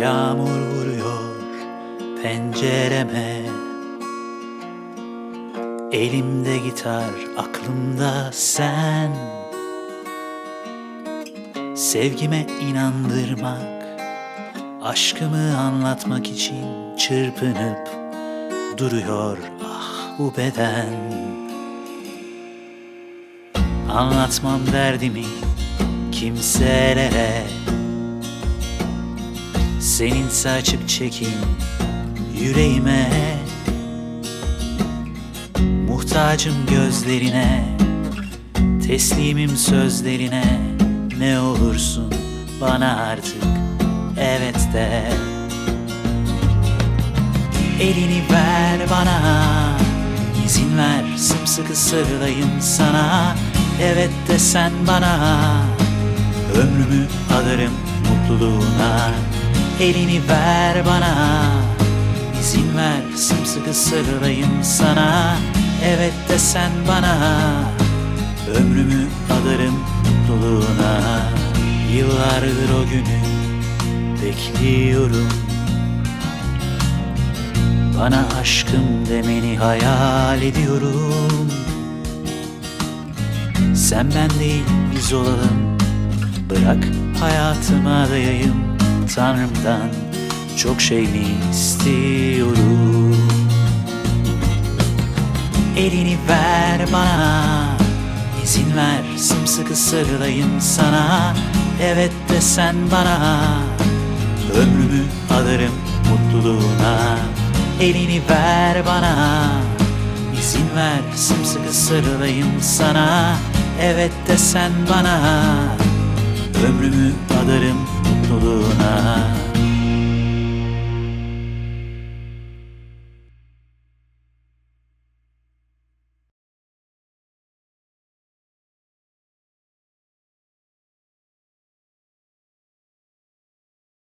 Yağmur vuruyor pencereme. Elimde gitar, aklımda sen. Sevgime inandırmak Aşkımı anlatmak için çırpınıp duruyor. Ah bu beden. Anlatmam derdimi kimselere Seninse açık çekin yüreğime. Muhtacım gözlerine Teslimim sözlerine. Ne olursun bana artık evet de. Elini ver bana izin ver sımsıkı sarılayım sana. Evet de sen bana Ömrümü alırım mutluluğuna Elini ver bana. İzin ver sımsıkı sarılayım sana. Evet de sen bana. Ömrümü alırım mutluluğuna. Yıllardır o günü bekliyorum. Bana aşkım demeni hayal ediyorum. Sen ben değil biz olalım. Bırak hayatıma dayayım Tanrımdan çok şey mi istiyorum. Elini ver bana izin ver sımsıkı sarılayım sana. Evet de sen bana Ömrümü alırım mutluluğuna. Elini ver bana izin ver sımsıkı sarılayım sana. Evet de sen bana Ömrümü mutluluğuna